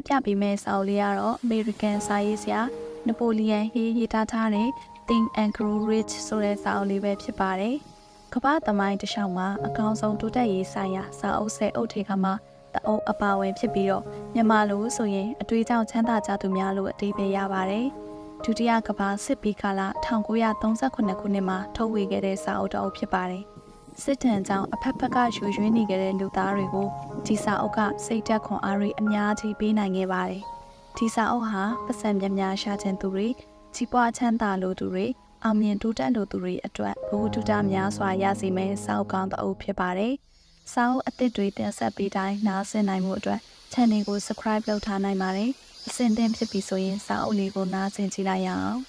တ်ပြပေးမယ့်စာအုပ်လေးကတော့ American စာရေးဆရာနပိုလီယန်ဟီရေးသားထားတဲ့ Think and Grow Rich ဆိုတဲ့စာအုပ်လေးပဲဖြစ်ပါတယ်။ကမ္ဘာသမိုင်းတစ်လျှောက်မှာအကောင်းဆုံးတိုးတက်ရေးဆိုင်ရာစာအုပ်ဆဲအုပ်ထေကမှာတအုပ်အပါဝင်ဖြစ်ပြီးတော့မြန်မာလိုဆိုရင်အတွေ့အကြုံချမ်းသာကြသူများလို့အတိပယ်ရပါတယ်။ဒုတိယကမ္ဘာစစ်ပြီးကာလ1938ခုနှစ်မှာထုတ်ဝေခဲ့တဲ့စာအုပ်တစ်အုပ်ဖြစ်ပါတယ်။ စစ်တမ်းကြောင့်အဖက်ဖက်ကရွရွနေခဲ့တဲ့လူသားတွေကိုဒီစာအုပ်ကစိတ်တက်ခွန်အားတွေအများကြီးပေးနိုင်ခဲ့ပါတယ်။ဒီစာအုပ်ဟာပတ်စံများများရှာခြင်းသူတွေကြီးပွားချမ်းသာလိုသူတွေအောင်မြင်တိုးတက်လိုသူတွေအတွက်ဘဝတုဒ္ဒများစွာရစီမဲ့စာအုပ်ကောင်းတစ်အုပ်ဖြစ်ပါတယ်။စာအုပ်အသစ်တွေတင်ဆက်ပေးတိုင်းနားဆင်နိုင်မှုအတွက် channel ကို subscribe လုပ်ထားနိုင်ပါတယ်။အဆင်သင့်ဖြစ်ပြီဆိုရင်စာအုပ်လေးကိုနားဆင်ကြည့်လိုက်ရအောင်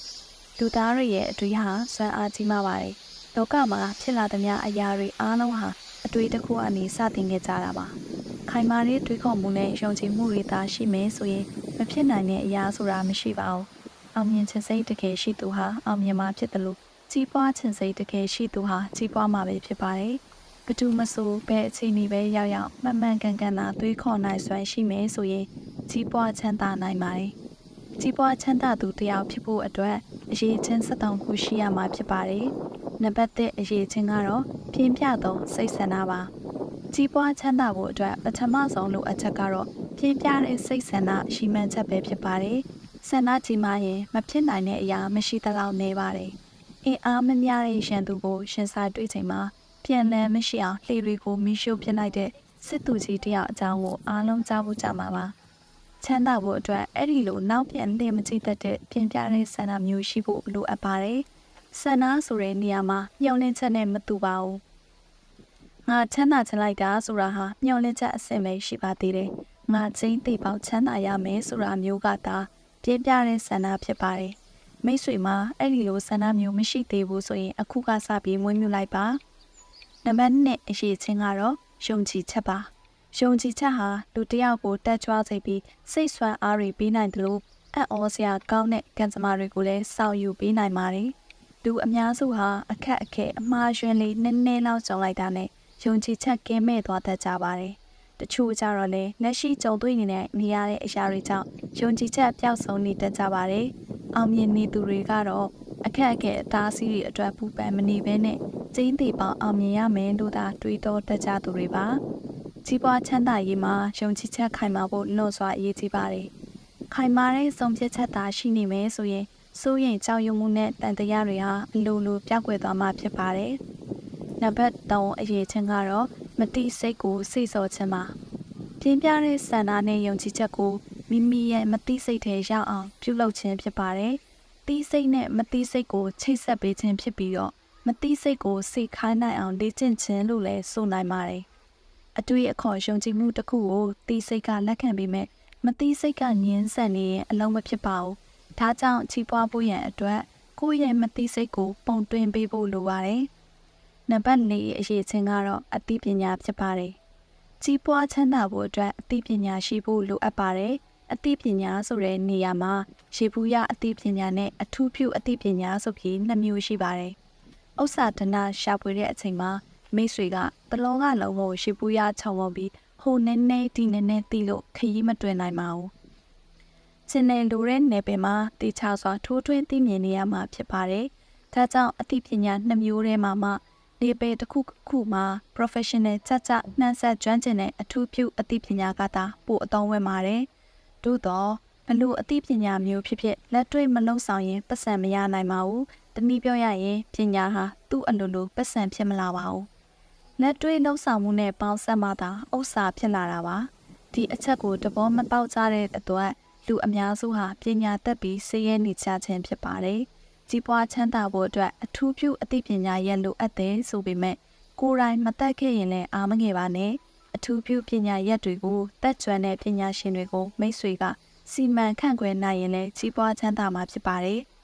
။လူသားတွေရဲ့အတွေ့ဟာစွမ်းအားကြီးမားပါတယ်။ လောကမှာဖြစ်လာသမျှအရာတွေအားလုံးဟာအတွေ့တစ်ခုအနေစတင်ခဲ့ကြတာပါ။ခိုင်မာတဲ့တွေးခေါ်မှုနဲ့ယုံကြည်မှုတွေသာရှိမယ်ဆိုရင်မဖြစ်နိုင်တဲ့အရာဆိုတာမရှိပါဘူး။အောင်မြင်ခြင်းစိတ်တကယ်ရှိသူဟာအောင်မြင်မှာဖြစ်တယ်လို့ကြီးပွားခြင်းစိတ်တကယ်ရှိသူဟာကြီးပွားမှာပဲဖြစ်ပါတယ်။ဘသူမဆိုဘဲအချိန်ဒီပဲရောက်ရောက်မှန်မှန်ကန်ကန်သာတွေးခေါ်နိုင်စွမ်းရှိမယ်ဆိုရင်ကြီးပွားချမ်းသာနိုင်ပါတယ်။ကြီးပွားချမ်းသာသူတယောက်ဖြစ်ဖို့အတွက်အရေးချင်းစက်တောင်ခုရှိရမှာဖြစ်ပါတယ်။ နံပါတ်1အရေးချင်းကတော့ပြင်းပြသောစိတ်ဆန္ဒပါ။ကြီးပွားချမ်းသာဖို့အတွက်ပထမဆုံးလိုအပ်ချက်ကတော့ပြင်းပြတဲ့စိတ်ဆန္ဒရှိမှန်းချက်ပဲဖြစ်ပါတယ်။ဆန္ဒကြီးမှရင်မဖြစ်နိုင်တဲ့အရာမရှိသလောက်နေပါတယ်။အင်အားမများတဲ့ရန်သူကိုရှင်ဆိုင်တွေ့ချိန်မှာပြန်လည်မရှိအောင်လှေတွေကိုမိရှုပြလိုက်တဲ့စစ်သူကြီးတယောက်အကြောင်းကိုအားလုံးကြားဖို့ကြမှာပါချမ်းသာဖို့အတွက်အဲ့ဒီလိုနောက်ပြန်လှည့်မကြည့်တတ်တဲ့ပြင်ပြတဲ့ဆန္ဒမျိုးရှိဖို့လိုအပ်ပါတယ် ဆန္ဒဆိုတဲ့နေရာမှာမျောလင့်ချက်နဲ့မတူပါဘူးငါချမ်းသာချင်လိုက်တာဆိုတာဟာမျောလင့်ချက်အစစ်ပဲရှိပါသေးတယ်ငါချင်းသိပေါက်ချမ်းသာရမယ်ဆိုတာမျိုးကသာပြင်းပြတဲ့ဆန္ဒဖြစ်ပါတယ်မိတ်ဆွေမှာအဲ့ဒီလိုဆန္ဒမျိုးမရှိသေးဘူးဆိုရင်အခုကစပြီးမွေးမြူလိုက်ပါနံပါတ်1အရေးချင်းကတော့ယုံကြည်ချက်ပါယုံကြည်ချက်ဟာလူတစ်ယောက်ကိုတက်ကြွစေပြီးစိတ်ဆွမ်းအားတွေပေးနိုင်တယ်လို့အံ့ဩစရာကောင်းတဲ့ကံကြမ္မာတွေကိုလည်းစောင့်ယူပေးနိုင်ပါတယ် လူအများစုဟာအခက်အခဲအမှားယွင်းလေးနည်းနည်းလောက်ကြုံလိုက်တာနဲ့ယုံကြည်ချက်ကင်းမဲ့သွားတတ်ကြပါတယ်တချို့ကြတော့လေလက်ရှိကြုံတွေ့နေတဲ့နေရတဲ့အရာတွေကြောင့်ယုံကြည်ချက်ပျောက်ဆုံးနေတတ်ကြပါတယ်အောင်မြင်နေသူတွေကတော့အခက်အခဲအသားစီးတွေအတွက်ပူပန်မနေဘဲနဲ့ကျင်းသေးပေါအောင်မြင်ရမယ်လို့သာတွေးတောတတ်ကြသူတွေပါကြီးပွားချမ်းသာရေးမှာယုံကြည်ချက်ခိုင်မာဖို့လွန်စွာအရေးကြီးပါတယ်ခိုင်မာတဲ့ဆုံးဖြတ်ချက်သာရှိနေမယ်ဆိုရင် စိုးရင်ကြောက်ရွံ့မှုနဲ့တန်တရားတွေဟာအလိုလိုပြောက်ကွယ်သွားမှာဖြစ်ပါတယ်နံပါတ်3အရေးချင်းကတော့မတိစိတ်ကိုစိတ်စော်ခြင်းပါပြင်းပြတဲ့စန္ဒာနဲ့ယုံကြည်ချက်ကိုမိမိရဲ့မတိစိတ်ထဲရောက်အောင်ပြုလုပ်ခြင်းဖြစ်ပါတယ်တိစိတ်နဲ့မတိစိတ်ကိုချိတ်ဆက်ပေးခြင်းဖြစ်ပြီးတော့မတိစိတ်ကိုစိတ်ခိုင်းနိုင်အောင်လေ့ကျင့်ခြင်းလို့လည်းဆိုနိုင်ပါတယ်။အတွေ့အခေါ်ယုံကြည်မှုတစ်ခုကိုတိစိတ်ကလက်ခံပြီးမဲ့မတိစိတ်ကငင်းဆန်နေရင်အလုံးမဖြစ်ပါဘူး။ ဒါကြောင့်ချီးပွားဖို့ရန်အတွက်ကိုယ့်ရဲ့မတိစိတ်ကို ပုံတွင်ပေးဖို့လိုပါတယ်။နံပါတ်၄အရေးချင်းကတော့အသိပညာဖြစ်ပါတယ်။ကြီးပွားချမ်းသာဖို့အတွက်အသိပညာရှိဖို့လိုအပ်ပါတယ်။အသိပညာဆိုတဲ့နေရာမှာရေဘူးရအသိပညာနဲ့အထူးပြုအသိပညာဆိုပြီးနှစ်မျိုးရှိပါတယ်။ဥစ္စာဒနာရှာဖွေတဲ့အချိန်မှာမိတ်ဆွေကတလုံးကလုံးကိုရှိပူရခြုံဝပြီးဟိုနဲနဲဒီနဲနဲတီးလို့ခရီးမတွင်နိုင်ပါဘူး။ စင်နယ်လိုတဲ့နယ်ပယ်မှာတေချာစွာထိုးထွင်းသိမြင်နေရမှာဖြစ်ပါတယ်။ဒါကြောင့်အသိပညာနှစ်မျိုးထဲမှာမှနေပယ်တစ်ခုခုမှာ professional ချက်ချက်နှမ်းဆက်ကျွမ်းကျင်တဲ့အထူးပြုအသိပညာကသာပိုအသုံးဝင်ပါတယ်။သို့တော့ဘလို့အသိပညာမျိုးဖြစ်ဖြစ်လက်တွေ့မလုံဆောင်ရင်ပတ်စံမရနိုင်ပါဘူး။တနည်းပြောရရင်ပညာဟာသူ့အလိုလိုပတ်စံဖြစ်မလာပါဘူးလက်တွေ့လှုပ်ဆောင်မှုနဲ့ပေါင်းစပ်မှသာဥစ္စာဖြစ်လာတာပါဒီအချက်ကိုတဘောမပေါက်ကြတဲ့အတွက် လူအများစုဟာပညာတတ်ပြီးစည်ရဲနေကြခြင်းဖြစ်ပါတယ်ကြီးပွားချမ်းသာဖို့အတွက်အထူးပြုအသိပညာရဲ့လိုအပ်တယ်ဆိုပေမဲ့ကိုယ်တိုင်မတတ်ခဲ့ရင်လည်းအားမငယ်ပါနဲ့အထူးပြုပညာရက်တွေကိုတက်ကြွတဲ့ပညာရှင်တွေကိုမိတ်ဆွေကစီမံခန့်ခွဲနိုင်ရင်လည်းကြီးပွားချမ်းသာမှာဖြစ်ပါတယ်။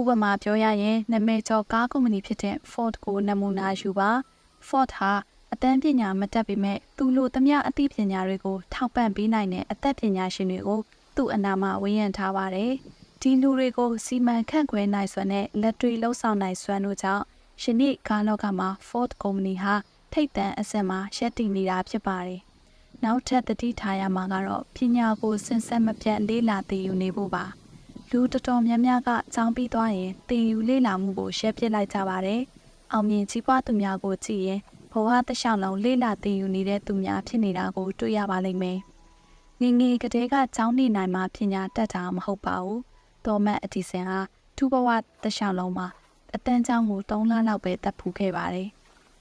ဥပမာပြောရရင်နာမည်ကျော်ကားကုမ္ပဏီဖြစ်တဲ့ Ford ကိုနမူနာယူပါ Ford ဟာအတန်းပညာမတတ်ပေမဲ့သူ့လိုသမျှအသိပညာတွေကိုထောက်ပံ့ပေးနိုင်တဲ့အသက်ပညာရှင်တွေကို သူ့အနာမှာဝန်းရံထားပါတယ်။ဒီလူတွေကိုစီမံခန့်ခွဲနိုင်စွမ်းနဲ့လက်တွေ့လှုပ်ဆောင်နိုင်စွမ်းတို့ကြောင့်ယနေ့ကားလောကမှာ Ford ကုမ္ပဏီဟာထိပ်တန်းအဆင့်မှာရပ်တည်နေတာဖြစ်ပါတယ်။နောက်ထပ်တတိထားရမှာကတော့ပညာကိုစင်ဆက်မပြတ်လေ့လာသိယူနေဖို့ပါလူတော်တော်များများကကြောင်းပြီးသွားရင်သင်ယူလေ့လာမှုကိုရှက်ပစ်လိုက်ကြပါတယ်အောင်မြင်ကြီးပွားသူများကိုကြည့်ရင်ဘဝတစ်လျှောက်လုံးလေ့လာသင်ယူနေတဲ့သူများဖြစ်နေတာကိုတွေ့ရပါလိမ့်မယ် ငငယ်ကတည်းကကြောင်းနေနိုင်မှပညာတတ်တာမဟုတ်ပါဘူးတော်မတ်အတီစင်ဟာသူ့ဘဝတစ်လျှောက်လုံးမှာအတန်းချောင်းကို3လလောက်ပဲတက်ဖူးခဲ့ပါတယ်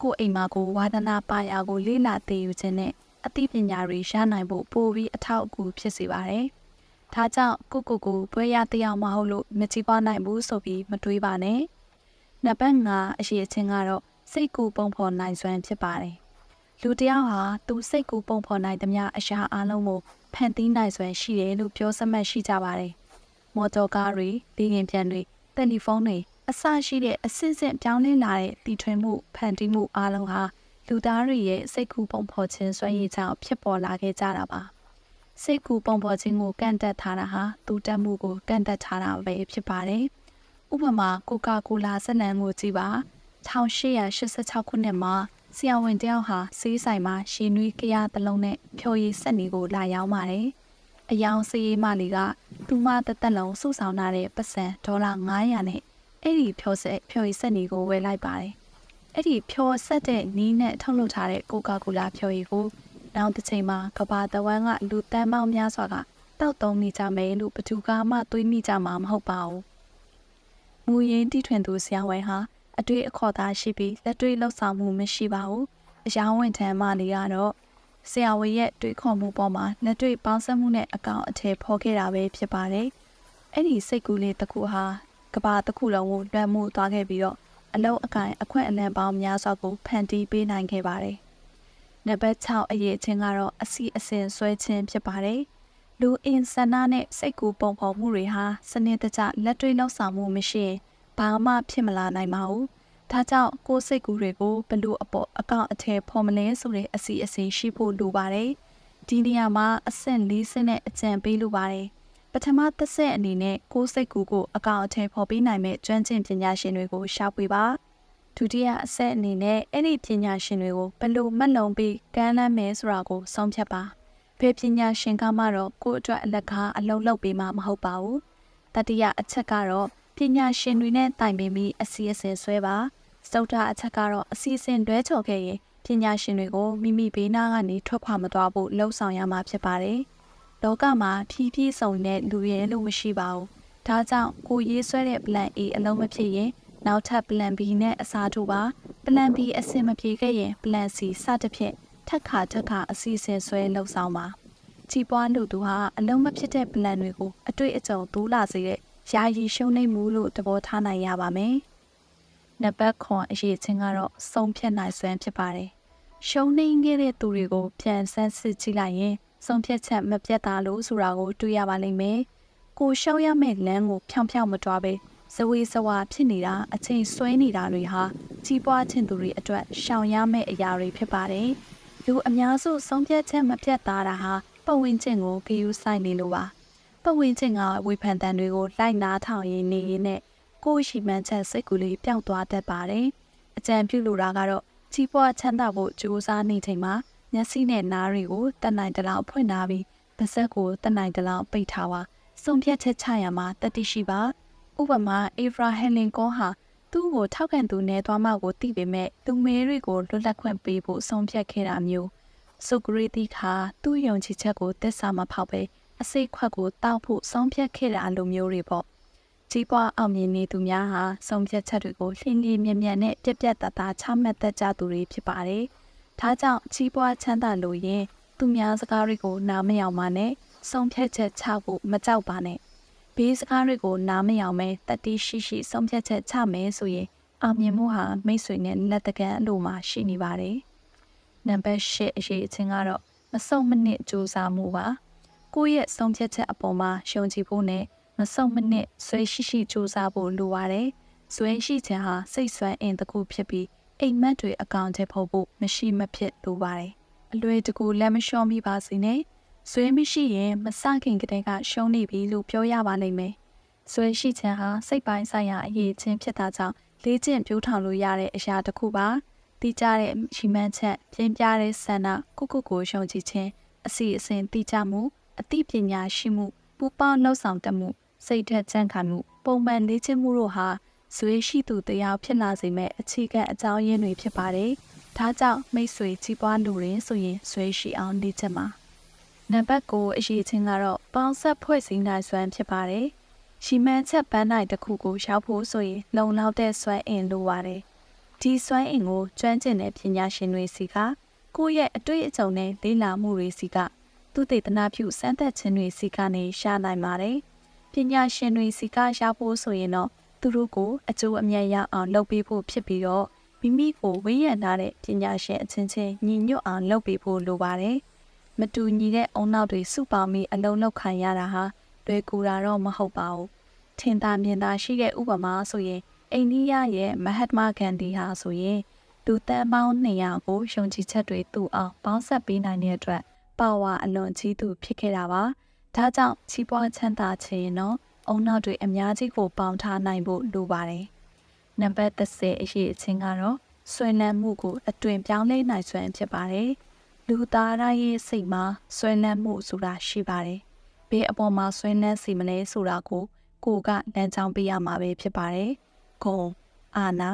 ကို့အိမ်မှာကိုဝါဒနာပါရာကိုလေ့လာသင်ယူခြင်းနဲ့အသိပညာတွေရနိုင်ဖို့ပိုပြီးအထောက်အကူဖြစ်စေပါတယ်။ဒါကြောင့်ကိုကိုကိုပွဲရတရားမဟုတ်လို့မကြည့်ပါနိုင်ဘူးဆိုပြီးမတွေးပါနဲ့။နံပါတ်5အရေးအချင်းကတော့စိတ်ကူပုံဖော်နိုင်စွမ်းဖြစ်ပါတယ်။လူတယောက်ဟာသူစိတ်ကူပုံဖော်နိုင်သမျှအရာအလုံးကို ဖန်တီးနိုင်စွမ်းရှိတယ်လို့ပြောစမှတ်ရှိကြပါတယ်။မော်တော်ကားတွေ၊လေယာဉ်ပြန်တွေ၊တယ်လီဖုန်းတွေအစရှိတဲ့အစစ်စစ်ပြောင်းလဲလာတဲ့တည်ထွင်မှုဖန်တီးမှုအလုံးဟာလူသားတွေရဲ့စိတ်ကူးပုံဖော်ခြင်းစွမ်းရည်ကြောင့်ဖြစ်ပေါ်လာခဲ့ကြတာပါစိတ်ကူးပုံဖော်ခြင်းကိုကန့်တက်ထားတာဟာသူတက်မှုကိုကန့်တက်ထားတာပဲဖြစ်ပါတယ်ဥပမာကိုကာကိုလာဇက်လန်ကိုကြည့်ပါ1886ခုနှစ်မှာ ဆရာဝန်တယောက်ဟာစေးဆိုင်မှာရှည်နွေးကြရတလုံးနဲ့ဖြော်ရည်ဆက်နေကိုလာရောက်ပါတယ်အယောင်စေးမလီကသူမတသက်လုံးစုဆောင်ထားတဲ့ပတ်စံဒေါ်လာ900နဲ့အဲ့ဒီဖြော်ဆက်ဖြော်ရည်ဆက်နေကိုဝယ်လိုက်ပါတယ်အဲ့ဒီဖြောဆက်တဲ့နီးနဲ့ထုတ်လုပ်ထားတဲ့ကိုကာကိုလာဖြော်ရည်ကိုနောက်တစ်ချိန်မှာကဘာတဝမ်းကလူတန်းပေါင်းများစွာကတောက်သုံးနေကြမယ်လို့ဘသူကမှတွေးမိကြမှာမဟုတ်ပါဘူး။မူရင်းတီထွင်သူဆရာဝန်ဟာ အတွေ့အခေါ်သားရှိပြီးလက်တွေ့လှုပ်ဆောင်မှုမရှိပါဘူး။အယောင်ဝင်ထမ်းမလေးကတော့ဆရာဝန်ရဲ့တွေးခေါ်မှုပေါ်မှာလက်တွေ့ပေါင်းစပ်မှုနဲ့အကောင်အထည်ဖော်ခဲ့တာပဲဖြစ်ပါတယ်။အဲ့ဒီစိတ်ကူးလေးတစ်ခုဟာကဘာတစ်ခုလုံးကိုလွှမ်းမိုးသွားခဲ့ပြီးတော့အလုံးအကိုင်အခွင့်အလမ်းပေါင်းများစွာကိုဖန်တီးပေးနိုင်ခဲ့ပါတယ်။နံပါတ်6အရေးချင်းကတော့အစီအစဉ်ဆွဲခြင်းဖြစ်ပါတယ်။လူအင်ဆန္ဒနဲ့စိတ်ကူးပုံဖော်မှုတွေဟာစနစ်တကျလက်တွေ့လှုပ်ဆောင်မှုမရှိရင် ဘာမှဖြစ်မလာနိုင်ပါဘူး။ဒါကြောင့်ကိုယ်စိတ်ကူးတွေကိုဘလို့အပေါ်အကောင့်အထည်ဖော်မလဲဆိုတဲ့အစီအစဉ်ရှိဖို့လိုပါတယ်။ဒီနေရာမှာအဆင့်၄ဆင့်နဲ့အကြံပေးလိုပါတယ်။ပထမသက်ဆက်အနေနဲ့ကိုယ်စိတ်ကူကိုအကောင့်အထည်ဖော်ပေးနိုင်မဲ့ကျွမ်းကျင်ပညာရှင်တွေကိုရှာဖွေပါဒုတိယအဆက်အနေနဲ့အဲ့ဒီပညာရှင်တွေကိုဘယ်လိုမှတ်လုံးပြီးကမ်းလှမ်းမယ်ဆိုတာကိုဆုံးဖြတ်ပါဘယ်ပညာရှင်ကမှတော့ကိုယ့်အတွက်အလက်ကားအလုံးလုံးပေးမှာမဟုတ်ပါဘူးတတိယအချက်ကတော့ပ ညာရှင်တွေနဲ့တိုင်ပင်ပြီးအစီအစဉ်ဆွဲပါစတုတ္ထအချက်ကတော့အစီအစဉ်တွဲချော်ခဲ့ရင်ပညာရှင်တွေကိုမိမိဘေးနားကနေထွက်ခွာမသွားဖို့လှုံ့ဆော်ရမှာဖြစ်ပါတယ်။လောကမှာဖြည်းဖြည်းစုံတဲ့လူရဲလို့မရှိပါဘူး။ဒါကြောင့်ကိုရေးဆွဲတဲ့ plan A အလုံးမဖြစ်ရင်နောက်ထပ် plan B နဲ့အစားထိုးပါ plan B အဆင်မပြေခဲ့ရင် plan C စသဖြင့်ထက်ခါထက်ခါအစီအစဉ်ဆွဲလှုပ်ဆောင်ပါ။ကြီးပွားလူသူဟာအလုံးမဖြစ်တဲ့ plan တွေကိုအတွေ့အကြုံတိုးလာစေတဲ့ ယာယီရှုံးနေမှုလို့သဘောထားနိုင်ရပါမယ်။နံပါတ်9အရေးချင်းကတော့စုံဖြတ်နိုင်စွမ်းဖြစ်ပါတယ်။ရှုံးနေခဲ့တဲ့သူတွေကိုပြန်ဆန်းစစ်ကြည့်လိုက်ရင်ဆုံးဖြတ်ချက်မပြတ်တာလို့ဆိုတာကိုတွေ့ရပါလိမ့်မယ်။ကိုရှောက်ရမယ့်လမ်းကိုဖြောင်ဖြောင်မတွားပဲဇဝေဇဝါဖြစ်နေတာအချိန်ဆွဲနေတာတွေဟာကြီးပွားခြင်းသူတွေအတွက်ရှောင်ရမယ့်အရာတွေဖြစ်ပါတယ်။လူအများစုဆုံးဖြတ်ချက်မပြတ်သားတာဟာပတ်ဝန်းကျင်ကိုဂရုစိုက်နေလို့ပါ။ ပတ်ဝန်းကျင်ကဝေဖန်တန်တွေကိုလိုက်နာထောင်ရင်းနေရင်းနဲ့ကိုယ်ရှိမှန်းချက်စိတ်ကူးလေးပျောက်သွားတတ်ပါတယ်။အကြံပြုလိုတာကတော့ကြီးပွားချမ်းသာဖို့ကြိုးစားနေချိန်မှာမျက်စိနဲ့နားတွေကိုတတ်နိုင်တလောက်ဖွင့်ထားပြီးပါးစပ်ကိုတတ်နိုင်တလောက်ပိတ်ထားပါစုံဖြတ်ချက်ချရမှာတတိရှိပါဥပမာအေဗရာဟန်လင်ကွန်ဟာသူ့ကိုထောက်ခံသူနေသွားမှကိုသိပေမဲ့သူမဲတွေကိုလွတ်လပ်ခွင့်ပေးဖို့ဆုံးဖြတ်ခဲ့တာမျိုးဆိုကရီတီခါသူ့ယုံကြည်ချက်ကိုသက်စာမဖောက်ပဲ အစိတ်ခွက်ကိုတောက်ဖို့ဆုံးဖြတ်ခဲ့တာလိုမျိုးတွေပေါ့ကြီးပွားအောင်မြင်နေသူများဟာဆုံးဖြတ်ချက်တွေကိုလှင်းလှင်းမြက်မြက်နဲ့ပြက်ပြက်သားသားချမှတ်တတ်ကြသူတွေဖြစ်ပါတယ်။ဒါကြောင့်ကြီးပွားချမ်းသာလို့ရင်သူများစကားတွေကိုနားမယောင်ပါနဲ့ဆုံးဖြတ်ချက်ချဖို့မကြောက်ပါနဲ့ဘေးစကားတွေကိုနားမယောင်မဲတတိရှိရှိဆုံးဖြတ်ချက်ချမယ်ဆိုရင်အောင်မြင်မှုဟာမိတ်ဆွေနဲ့လက်တကမ်းအလိုမှာရှိနေပါတယ်နံပါတ်၈အရေးအချင်းကတော့မစုံမနစ်စူးစမ်းမှုပါ ကိုယ့်ရဲ့ဆုံးဖြတ်ချက်အပေါ်မှာရှုံချဖို့နဲ့မစုံမနစ်ဆွဲရှိရှိစူးစမ်းဖို့လိုပါတယ်ဆွဲရှိခြင်းဟာစိတ်ဆွမ်းအင်တစ်ခုဖြစ်ပြီးအိမ်မက်တွေအကောင့်ထဲဖို့ဖို့မရှိမဖြစ်လိုပါတယ်အလွယ်တကူလက်မလျှော့မိပါစေနဲ့ဆွေးမရှိရင်မစခင်ကတည်းကရှုံးနေပြီလို့ပြောရပါလိမ့်မယ်ဆွေးရှိခြင်းဟာစိတ်ပိုင်းဆိုင်ရာအရေးချင်းဖြစ်တာကြောင့်လေ့ကျင့်ပြိုးထောင်လို့ရတဲ့အရာတစ်ခုပါတိကျတဲ့ရှိမှန်းချက်ပြင်းပြတဲ့ဆန္ဒကိုကိုကိုရှုံကြည့်ခြင်းအစီအစဉ်တိကျမှု အသိပညာရှိမှုပူပေါင်းလှုပ်ဆောင်တတ်မှုစိတ်ဓာတ်ကြံ့ခိုင်မှုပုံမှန်လေ့ကျင့်မှုတို့ဟာဇွေရှိသူတရားဖြစ်လာစေမဲ့အခြေခံအကြောင်းရင်းတွေဖြစ်ပါတယ်။ဒါကြောင့်မိတ်ဆွေကြီးပွားလူရင်းဆိုရင်ဇွေရှိအောင်လေ့ကျင့်ပါ။နံပါတ်9အရေးချင်းကတော့ပေါင်းဆက်ဖွဲ့စည်းနိုင်စွမ်းဖြစ်ပါတယ်။ရှီမန်ချက်ပန်းနိုင်တစ်ခုကိုရောက်ဖို့ဆိုရင်လုံလောက်တဲ့စွမ်းအင်လိုပါတယ်။ဒီစွမ်းအင်ကိုကျွမ်းကျင်တဲ့ပညာရှင်တွေစီကကိုယ့်ရဲ့အတွေ့အကြုံနဲ့လေ့လာမှုတွေစီက သူတေသနာပြုစမ်းသပ်ခြင်းတွေစီကနေရှာနိုင်ပါတယ်။ပညာရှင်တွေစီကရှာဖို့ဆိုရင်တော့သူတို့ကိုအကျိုးအမြတ်ရအောင်လုပ်ပေးဖို့ဖြစ်ပြီးတော့မိမိကိုဝန်းရံထားတဲ့ပညာရှင်အချင်းချင်းညီညွတ်အောင်လုပ်ပေးဖို့လိုပါတယ်။မတူညီတဲ့အုံနောက်တွေစုပေါင်းပြီးအလုံးလောက်ခံရတာဟာတွေ့ကူတာတော့မဟုတ်ပါဘူး။ထင်သာမြင်သာရှိတဲ့ဥပမာဆိုရင်အိန္ဒိယရဲ့မဟတ်မာဂန္ဒီဟာဆိုရင်သူတန်ပေါင်း200ကိုယုံကြည်ချက်တွေသူ့အောင်ပေါင်းဆက်ပေးနိုင်တဲ့အတွက် ပါဝါအလွန်ကြီးသူဖြစ်ခဲ့တာပါ။ဒါကြောင့်ချီးပွားချမ်းသာခြင်းတော့အုံနောက်တွေအများကြီးကိုပေါင်းထားနိုင်ဖို့လိုပါတယ်။နံပါတ်30အရေးအချင်းကတော့ဆွေးနွေးမှုကိုအတွင်ပြောင်းလဲနိုင်စွမ်းဖြစ်ပါတယ်။လူသားတိုင်းရဲ့စိတ်မှာဆွေးနွေးမှုဆိုတာရှိပါတယ်။ဘေးအပေါ်မှာဆွေးနွေးစီမလဲဆိုတာကိုကိုကလမ်းကြောင်းပေးရမှာပဲဖြစ်ပါတယ်။ဂုံအာနာ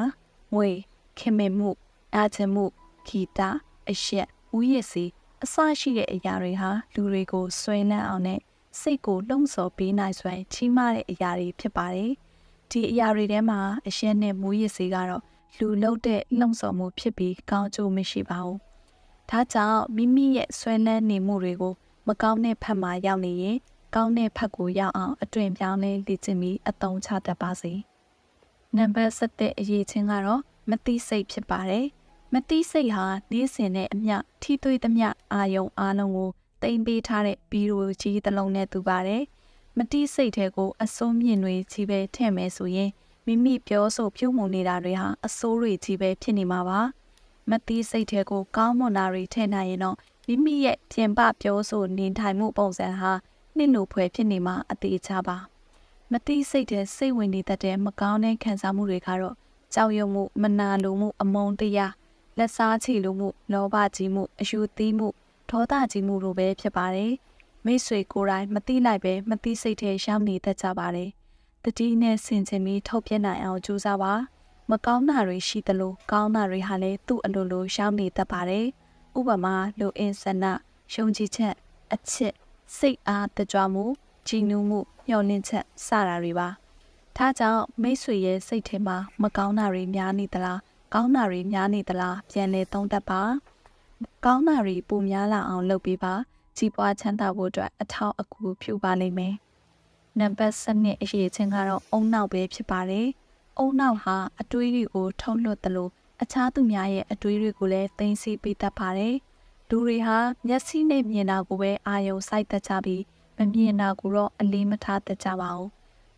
ငွေခင်မင်မှုအားချမှုဂီတအရက်ဥယျာဉ်စီ အစရှိတဲ့အရာတွေဟာလူတွေကိုဆွေးနွေးအောင်နဲ့စိတ်ကိုလှုံ့ဆော်ပေးနိုင်စွမ်းကြီးမားတဲ့အရာတွေဖြစ်ပါတယ်။ဒီအရာတွေထဲမှာအရှက်နဲ့မူရစ်စေကတော့လူလုံးတဲ့လှုံ့ဆော်မှုဖြစ်ပြီးကောင်းကျိုးမရှိပါဘူး။ဒါကြောင့်မိမိရဲ့ဆွဲလန်းနေမှုတွေကိုမကောင်းတဲ့ဖက်မှာရောက်နေရင်ကောင်းတဲ့ဖက်ကိုရောက်အောင်အတွင်ပြောင်းလဲလေ့ကျင့်ပြီးအသုံးချတတ်ပါစေ။နံပါတ်7အရေးချင်းကတော့မတိစိတ်ဖြစ်ပါတယ်။ မတိစိတ်ဟာနေ့စဉ်နဲ့အမျှထိသွေးသမျှအာယုံအားလုံးကိုတိမ်ပေးထားတဲ့ဘီရိုကြီးတစ်လုံးနဲ့တူပါတယ်။မတိစိတ်ထဲကိုအစိုးမြင့်တွေကြီးပဲထည့်မယ်ဆိုရင်မိမိပြောဆိုပြုမှုနေတာတွေဟာအစိုးတွေကြီးပဲဖြစ်နေမှာပါ။မတိစိတ်ထဲကိုကောင်းမွန်တာတွေထည့်နိုင်ရင်တော့မိမိရဲ့ပြင်ပပြောဆိုနေထိုင်မှုပုံစံဟာနှိမ့်လို့ဖွယ်ဖြစ်နေမှာအသေးချပါ။မတိစိတ်ထဲစိတ်ဝင်နေတတ်တဲ့မကောင်းတဲ့ခံစားမှုတွေကတော့ကြောက်ရွံ့မှုမနာလိုမှုအမုန်းတရား လက်စားချီလိုမှုလောဘကြီးမှုအယူသီးမှုဒေါသကြီးမှုလိုပဲဖြစ်ပါတယ်။မိတ်ဆွေကိုယ်တိုင်မသိလိုက်ပဲမသိစိတ်ထဲရောက်နေတတ်ကြပါတယ်။တတိနဲ့ဆင်ခြင်ပြီးထုတ်ပြနိုင်အောင်ကြိုးစားပါ။မကောင်းတာတွေရှိသလိုကောင်းတာတွေဟာလည်းသူ့အလိုလိုရောက်နေတတ်ပါတယ်။ဥပမာလိုအင်ဆန္ဒရှုံကြည်ချက်အချစ်စိတ်အားတကြွမှုကြည်နူးမှုမျှော်လင့်ချက်စတာတွေပါ။ဒါကြောင့်မိတ်ဆွေရဲ့စိတ်ထဲမှာမကောင်းတာတွေများနေသလား ကောင်းတာတွေများနေသလားပြန်လဲသုံးသပ်ပါ။ကောင်းတာတွေပိုများလာအောင်လုပ်ပေးပါကြီးပွားချမ်းသာဖို့အတွက်အထောက်အကူပြုပါလိမ့်မယ်နံပါတ်7အရေးချင်းကတော့အုံနောက်ပဲဖြစ်ပါတယ်အုံနောက်ဟာအတွေးတွေကိုထုတ်လွှတ်သလိုအခြားသူများရဲ့အတွေးတွေကိုလည်းသိသိပေးတတ်ပါတယ်လူတွေဟာမျက်စိနဲ့မြင်တာကိုပဲအာရုံစိုက်တတ်ကြပြီးမမြင်တာကိုတော့အလေးမထားတတ်ကြပါဘူး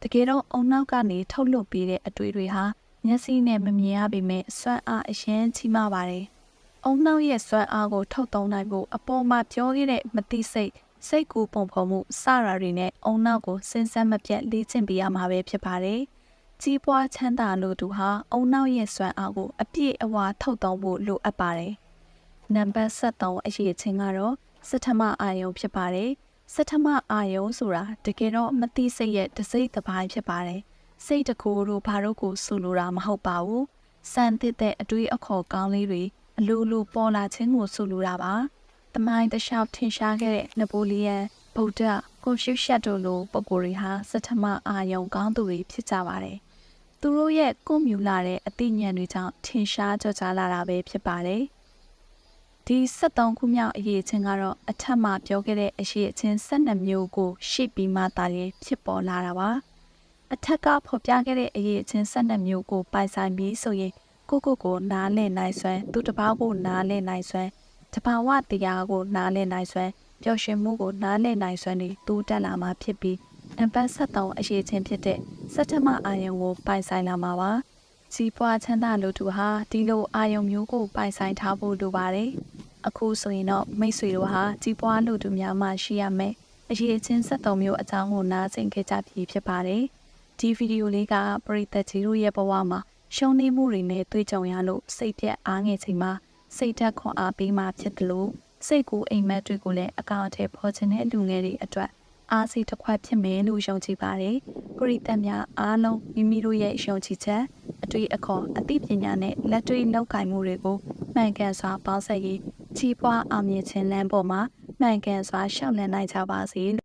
တကယ်တော့အုံနောက်ကနေထုတ်လွှတ်ပေးတဲ့အတွေးတွေဟာ မျက်စိနဲ့မမြင်ရပေမဲ့စွမ်းအားအရင်ကြီးမားပါတယ်အုံနှောက်ရဲ့စွမ်းအားကိုထုတ်သုံးနိုင်ဖို့အပေါ်မှာပြောခဲ့တဲ့မတိစိတ်စိတ်ကူးပုံဖော်မှုစရာတွေနဲ့အုံနောက်ကိုစဉ်ဆက်မပြတ်လေ့ကျင့်ပေးရမှာပဲဖြစ်ပါတယ်။ကြီးပွားချမ်းသာလို့သူဟာအုံနောက်ရဲ့စွမ်းအားကိုအပြည့်အဝထုတ်သုံးဖို့လိုအပ်ပါတယ်။နံပါတ်73အရေးချင်းကတော့စထမအာယုံဖြစ်ပါတယ်။စထမအာယုံဆိုတာတကယ်တော့မတိစိတ်ရဲ့တစိမ့်တစ်ပိုင်းဖြစ်ပါတယ်။ စိတ်တကူတို့ဘာတို့ကိုဆိုလိုတာမဟုတ်ပါဘူး။စံသစ်တဲ့အတွေးအခေါ်ကောင်းလေးတွေအလိုလိုပေါ်လာခြင်းကိုဆိုလိုတာပါ။တမိုင်းတခြားထင်ရှားခဲ့တဲ့နပိုလီယန်ဗုဒ္ဓကွန်ဖျူရှက်တို့လိုပုဂ္ဂိုလ်တွေဟာစထမအာယုံကောင်းသူတွေဖြစ်ကြပါတယ်။သူတို့ရဲ့ကွန်မြူလာတဲ့အသိဉာဏ်တွေကြောင့်ထင်ရှားကြကြလာတာပဲဖြစ်ပါတယ်။ဒီ73ခုမြောက်အရေးချင်းကတော့အထက်မှာပြောခဲ့တဲ့အရေးအချင်း12မျိုးကို ရှေ့ပြီးမှတာရင်ဖြစ်ပေါ်လာတာပါ။ အထက်ကဖော်ပြခဲ့တဲ့အရေးအချင်း12မျိုးကိုပိုင်ဆိုင်ပြီးဆိုရင်ကိုကိုကိုနားလည်နိုင်စွမ်းသူတစ်ပါးကိုနားလည်နိုင်စွမ်းတဘာဝတရားကိုနားလည်နိုင်စွမ်းပျော်ရွှင်မှုကိုနားလည်နိုင်စွမ်းတွေတိုးတက်လာမှာဖြစ်ပြီးအပတ်ဆက်တောင်အရေးချင်းဖြစ်တဲ့စက်ထမအာယုံကိုပိုင်ဆိုင်လာမှာပါကြီးပွားချမ်းသာလူသူဟာဒီလိုအာယုံမျိုးကိုပိုင်ဆိုင်ထားဖို့လိုပါတယ်အခုဆိုရင်တော့မိတ်ဆွေတို့ဟာကြီးပွားလူသူများမှရှိရမယ်အရေးချင်းဆက်တုံမျိုးအကြောင်းကိုနားဆင်ခဲ့ကြပြီဖြစ်ပါတယ် ဒီဗီဒီယိုလေးကပရိသတ်ကြီးတို့ရဲ့ဘဝမှာရှုံးနေမှုတွေနဲ့တွေ့ကြုံရလို့စိတ်ပြက်အားငယ်ချိန်မှာစိတ်ဓာတ်ခွန်အားပေးမှဖြစ်တယ်လို့စိတ်ကူးအိမ်မက်တွေကိုလည်းအကောင့်အထည်ဖော်ခြင်းတဲ့လူငယ်တွေအတွက်အားစီတစ်ခွက်ဖြစ်မယ်လို့ယုံကြည်ပါတယ်။ပရိသတ်များအားလုံးမိမိတို့ရဲ့ယုံကြည်ချက်အတွေ့အခေါ်အသိပညာနဲ့လက်တွေ့လောက်ကင်မှုတွေကိုမှန်ကန်စွာပေါင်းစပ်ရေးကြီးပွားအောင်မြင်ခြင်းလမ်းပေါ်မှာမှန်ကန်စွာရှောက်လန်းနိုင်ကြပါစေလို့